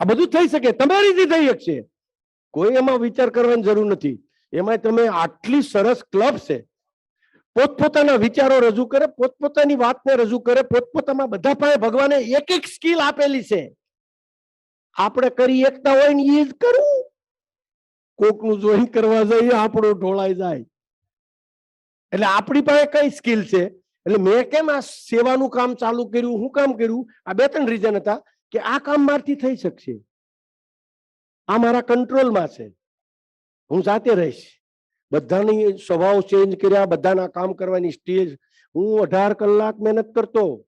આ બધું થઈ શકે. તમારીથી થઈ શકશે. કોઈ એમાં વિચાર કરવાની જરૂર નથી. એમાં તમે આટલી સરસ ક્લબ છે. પોતપોતાના વિચારો રજૂ કરે, પોતપોતાની વાતને રજૂ કરે, પોતપોતામાં બધા પાસે ભગવાને એક એક સ્કિલ આપેલી છે. આપણે કરી એકતા હોય ને એ જ કરવું. કોકનું જોઈન કરવા જઈએ, આપણું ઢોળાઈ જાય. એટલે આપણી પાસે કઈ સ્કિલ છે? એટલે મેં કેમ આ સેવાનું કામ ચાલુ કર્યું, હું કામ કર્યું? આ બે ત્રણ રીઝન હતા. કે આ કામ મારથી થઈ શકશે. આ મારા કંટ્રોલમાં છે. હું જાતે રહીશ. બધાની સ્વભાવ ચેન્જ કર્યા, બધાના કામ કરવાની સ્ટેજ હું અઢાર કલાક મહેનત કરતો.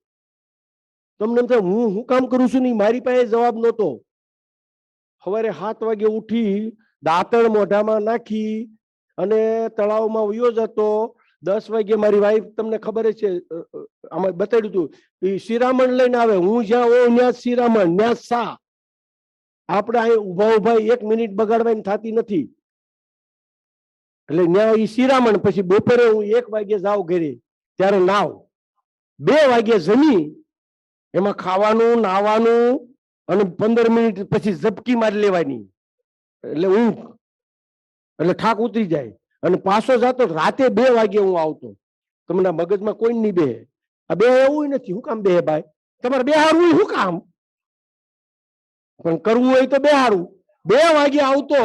તમને એમ થાય, હું હું કામ કરું છું નહીં? મારી પાસે જવાબ નહોતો. સવારે સાત વાગે ઉઠી દાંતણ મોઢામાં નાખી અને તળાવમાં વયો જતો. દસ વાગે મારી વાઈફ તમને ખબર છે આમાં બતાડ્યું હતું એ શિરામણ લઈને આવે. હું જ્યાં હોઉં ત્યાં શિરામણ, ત્યાં સા આપણે અહીં ઊભા ઊભા એક મિનિટ બગાડવાની થતી નથી. એટલે ત્યાં એ શિરામણ, પછી બપોરે હું એક વાગે જાઉં ઘરે, ત્યારે નાવ. બે વાગે જમી, એમાં ખાવાનું, નાવાનું અને પંદર મિનિટ પછી ઝબકી મારી લેવાની. એટલે ઊંઘ. એટલે થાક ઉતરી જાય. અને પાછો જતો રાતે બે વાગે હું આવતો. તમને મગજમાં કોઈ નહીં બે આ બે એવું નથી. હું કામ બે ભાઈ? તમારે બે હારું શું કામ? પણ કરવું હોય તો બે હારું બે વાગે આવતો,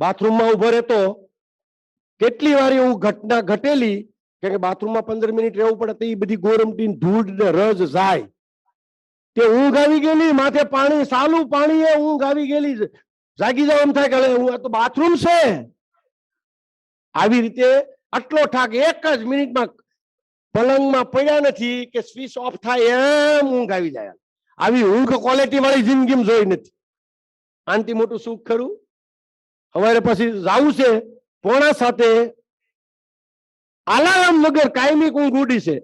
બાથરૂમમાં ઊભો રહેતો. કેટલી વાર એવું ઘટના ઘટેલી કે બાથરૂમમાં પંદર મિનિટ રહેવું પડે તો એ બધી ગોરમટી ધૂળ ને રજ જાય. તે ઊંઘ આવી ગયેલી, માથે પાણી, સાલું પાણી એ ઊંઘ આવી ગયેલી. જાગી જાવ એમ થાય કે હું આ તો બાથરૂમ છે. આવી રીતે આટલો ઠાક એક જ મિનિટમાં પલંગમાં પડ્યા નથી કે સ્વિચ ઓફ થાય એમ ઊંઘ આવી જાય. આવી ઊંઘ ક્વોલિટી વાળી જિંદગીમાં જોઈ નથી. આનથી મોટું સુખ ખરું? હવે પછી જાવું છે, પોણા સાથે આલારામ વગર કાયમી ઊંઘ ઉડી છે.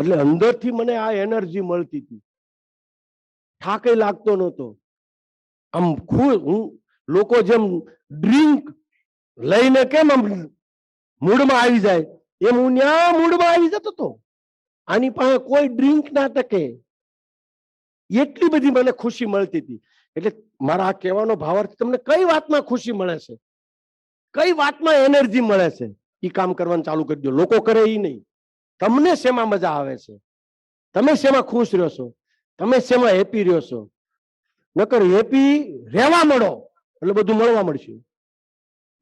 એટલે અંદરથી મને આ એનર્જી મળતી હતી. થાકે લાગતો નહોતો. આમ ખુ- હું લોકો જેમ ડ્રિંક લઈને કેમ મૂડમાં આવી જાય? એમ હું ન્યા મૂડમાં આવી જતો હતો આની પાસે કોઈ ડ્રિંક ના ટકે. એટલી બધી મને ખુશી મળતી હતી. એટલે મારા આ કહેવાનો ભાવાર્થ તમને કઈ વાતમાં ખુશી મળે છે? કઈ વાતમાં એનર્જી મળે છે? એ કામ કરવાનું ચાલુ કરી દો. લોકો કરે એ નહીં. તમને શેમાં મજા આવે છે? તમે શેમાં ખુશ રહ્યો છો? તમે શેમાં હેપી રહ્યો છો? નકર હેપી રહેવા મળો. એટલે બધું મળવા મળશે.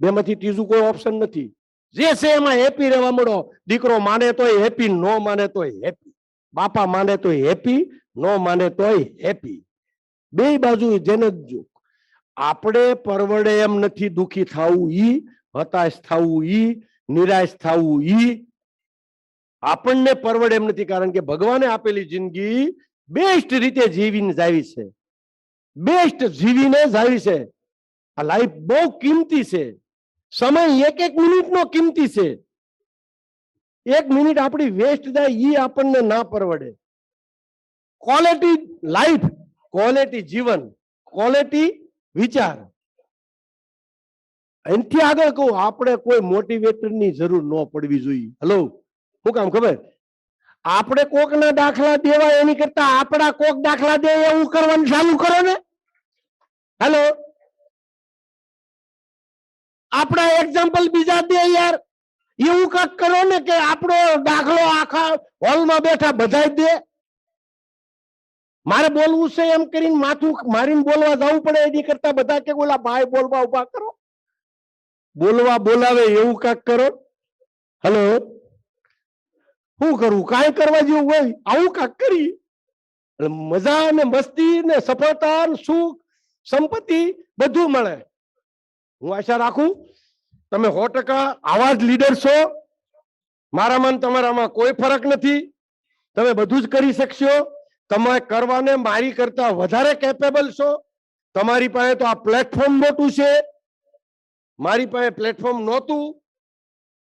બેમાંથી ત્રીજું કોઈ ઓપ્શન નથી. જે છે એમાં હેપી રહેવા મળો, દીકરો માને તોય હેપી નો માને તોય હેપી બાપા માને તોય હેપી નો માને તોય હેપી બે બાજુ જેને આપણે પરવડે એમ નથી દુખી થવું ઈ, હતાશ થવું ઈ, નિરાશ થવું ઈ. આપણને પરવડે એમ નથી કારણ કે ભગવાને આપેલી જિંદગી બેસ્ટ રીતે જીવીને જાવી છે. બેસ્ટ જીવીને જાવી છે. આ લાઈફ બહુ કિંમતી છે. સમય એક એક મિનિટનો કિંમતી છે. એક મિનિટ આપણી વેસ્ટ જાય એ આપણને ના પરવડે. ક્વોલિટી લાઈફ ક્વોલિટી જીવન ક્વોલિટી વિચાર. એનથી આગળ કહું, આપણે કોઈ મોટિવેટરની જરૂર ન પડવી જોઈએ. હલો શું કામ ખબર? આપણે કોકના દાખલા દેવા એની કરતા આપણા કોક દાખલા દે એવું કરવાનું ચાલુ કરો ને. હેલો આપણા એક્ઝામ્પલ બીજા દે યાર. એવું કાંક કરો ને કે આપણો દાખલો આખા હોલમાં બેઠા બધા દે. મારે બોલવું છે એમ કરીને માથું મારીને બોલવા જવું પડે એની કરતા બધા કે બોલા ભાઈ બોલવા ઊભા કરો. બોલવા બોલાવે એવું કાંક કરો. હલો શું કરવું કાંઈ કરવા જેવું હોય? આવું કાંક કરી. મજા ને મસ્તી ને સફળતા સુખ, સંપત્તિ બધું મળે. હું આશા રાખું, તમે સો ટકા આવા જ લીડર છો. મારામાં તમારામાં કોઈ ફરક નથી. તમે બધું જ કરી શકશો. તમે કરવાને મારી કરતા વધારે કેપેબલ છો. તમારી પાસે તો આ પ્લેટફોર્મ મોટું છે. મારી પાસે પ્લેટફોર્મ નહોતું.